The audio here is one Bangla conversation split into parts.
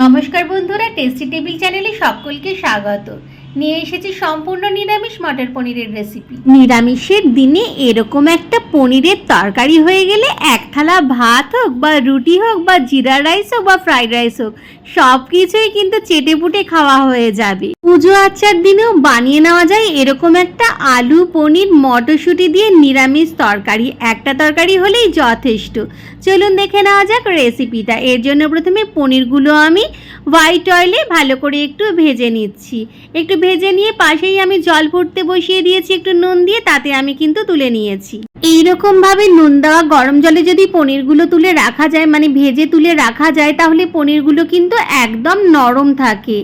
নমস্কার বন্ধুরা টেস্টি টেবিল চ্যানেলে সকলকে স্বাগত। নিয়ে এসেছি সম্পূর্ণ নিরামিষ মটর পনিরের রেসিপি নিরামিষের দিনে এরকম একটা পনিরের তরকারি হয়ে গেলে এক থালা ভাত হোক বা রুটি হোক বা জিরা রাইস হোক বা ফ্রাইড রাইস হোক সব কিছুই কিন্তু চেটে পুটে খাওয়া হয়ে যাবে। পুজো আচার দিনেও বানিয়ে নেওয়া যায় এরকম একটা আলু, পনির, মটরশুঁটি দিয়ে নিরামিষ তরকারি। একটা তরকারি হলেই যথেষ্ট। চলুন দেখে নেওয়া যাক রেসিপিটা এর জন্য প্রথমে পনিরগুলো আমি হোয়াইট অয়েলে ভালো করে একটু ভেজে নিচ্ছি। একটু ভেজে নিয়ে পাশেই আমি জল ফুটতে বসিয়ে দিয়েছি একটু নুন দিয়ে, তাতে আমি কিন্তু তুলে নিয়েছি। এইরকম ভাবে নুন দেওয়া গরম জলে যদি পনিরগুলো তুলে রাখা যায় মানে ভেজে তুলে রাখা যায়, তাহলে পনিরগুলো কিন্তু একদম নরম থাকে।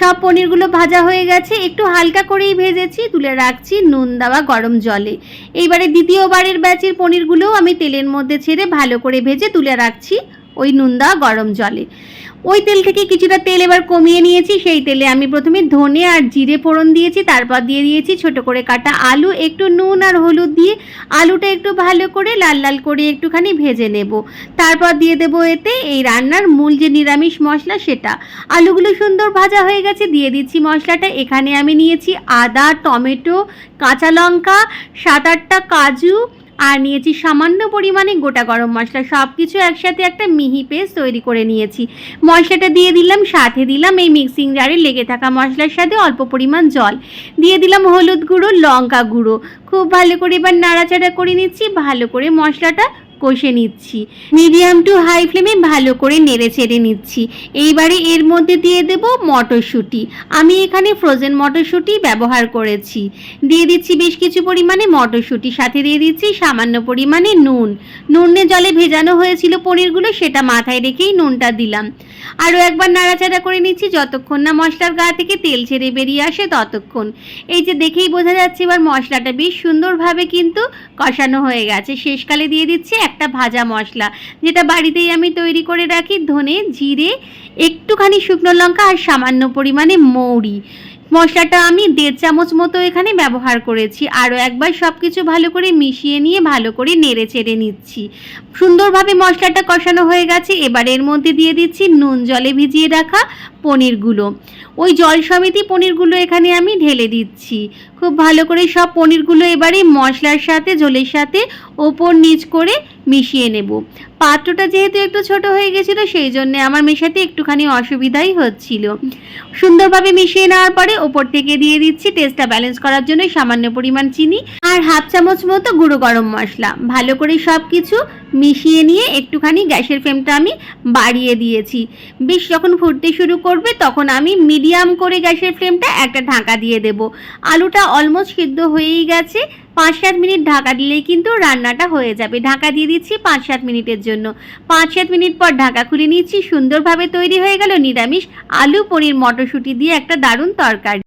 সব পনিরগুলো ভাজা হয়ে গেছে। একটু হালকা করেই ভেজেছি, তুলে রাখছি নুন দেওয়া গরম জলে। এইবারে দ্বিতীয়বারের ব্যাচের পনিরগুলোও আমি তেলের মধ্যে ছেড়ে ভালো করে ভেজে তুলে রাখছি। ওই নুন দেওয়া গরম জলে। ওই তেল থেকে কিছুটা তেল এবার কমিয়ে নিয়েছি, সেই তেলে আমি প্রথমে ধনে আর জিরে ফোড়ন দিয়েছি, তারপর দিয়ে দিয়েছি ছোট করে কাটা আলু, একটু নুন আর হলুদ দিয়ে আলুটা একটু ভালো করে লাল লাল করে একটুখানি ভেজে নেব। তারপর দিয়ে দেবো এতে এই রান্নার মূল যে নিরামিষ মশলা সেটা। আলুগুলো সুন্দর ভাজা হয়ে গেছে, দিয়ে দিচ্ছি মশলাটা। এখানে আমি নিয়েছি আদা, টমেটো, কাঁচা লঙ্কা, সাত আটটা কাজু আর নিয়েছি সামান্য পরিমাণে গোটা গরম মশলা। সব কিছু একসাথে একটা মিহি পেস্ট তৈরি করে নিয়েছি। মশলাটা দিয়ে দিলাম, সাথে দিলাম এই মিক্সিং জারে লেগে থাকা মশলার সাথে অল্প পরিমাণ জল। দিয়ে দিলাম হলুদ গুঁড়ো, লঙ্কা গুঁড়ো। খুব ভালো করে এবার নাড়াচাড়া করে নিচ্ছি, ভালো করে মশলাটা কষে নিচ্ছি। মিডিয়াম টু হাই ফ্লেমে ভালো করে নেড়ে চেড়ে নিচ্ছি। এইবারে এর মধ্যে দিয়ে দেব মটরশুঁটি। আমি এখানে ফ্রোজেন মটরশুঁটি ব্যবহার করেছি। দিয়ে দিচ্ছি বেশ কিছু পরিমাণে মটরশুঁটি, সাথে দিয়ে দিচ্ছি সামান্য পরিমাণে নুন। নুনে জলে ভেজানো হয়েছিল পনিরগুলো, সেটা মাথায় রেখেই নুনটা দিলাম। আরও একবার নাড়াচাড়া করে নিচ্ছি, যতক্ষণ না মশলার গা থেকে তেল ছেড়ে বেরিয়ে আসে ততক্ষণ। এই যে দেখেই বোঝা যাচ্ছে, এবার মশলাটা বেশ সুন্দরভাবে কিন্তু কষানো হয়ে গেছে। শেষকালে দিয়ে দিচ্ছি একটা ভাজা মশলা, যেটা বাড়িতেই আমি তৈরি করে রাখি ধনে, জিরে, একটুখানি শুকনো লঙ্কা আর সামান্য পরিমাণে মৌরি। মশলাটা আমি দেড় চামচ মতো এখানে ব্যবহার করেছি। আরও একবার সব কিছু ভালো করে মিশিয়ে নিয়ে ভালো করে নেড়ে চেড়ে নিচ্ছি। সুন্দরভাবে মশলাটা কষানো হয়ে গেছে। এবার এর মধ্যে দিয়ে দিচ্ছি নুন, জলে ভিজিয়ে রাখা পনিরগুলো। ওই জল সমেতি পনিরগুলো এখানে আমি ঢেলে দিচ্ছি। খুব ভালো করে সব পনিরগুলো এবারে মশলার সাথে জলের সাথে ওপর নিচ করে মিশিয়ে নেব। পাত্রটা যেহেতু একটু ছোট হয়ে গেছিল, সেই জন্যে আমার মেশাতে একটুখানি অসুবিধাই হচ্ছিল। সুন্দরভাবে মিশিয়ে নেওয়ার পরে ওপর থেকে দিয়ে দিচ্ছি টেস্টটা ব্যালেন্স করার জন্য সামান্য পরিমাণ চিনি আর হাফ চামচ মতো গুঁড়ো গরম মশলা। ভালো করে সব কিছু মিশিয়ে নিয়ে একটুখানি গ্যাসের ফ্লেমটা আমি বাড়িয়ে দিয়েছি। বেশ যখন ফুটতে শুরু করবে তখন আমি মিডিয়াম করে গ্যাসের ফ্লেমটা একটা ঢাকা দিয়ে দেব। আলুটা অলমোস্ট সিদ্ধ হয়েই গেছে। পাঁচ সাত মিনিট ঢাকা দিলেই কিন্তু রান্নাটা হয়ে যাবে। ঢাকা দিয়ে দিচ্ছি পাঁচ সাত মিনিটের জন্য। পাঁচ সাত মিনিট পর ঢাকা খুলে নিচ্ছি। সুন্দরভাবে তৈরি হয়ে গেল নিরামিষ আলু পনির মটরশুঁটি দিয়ে একটা দারুণ তরকারি।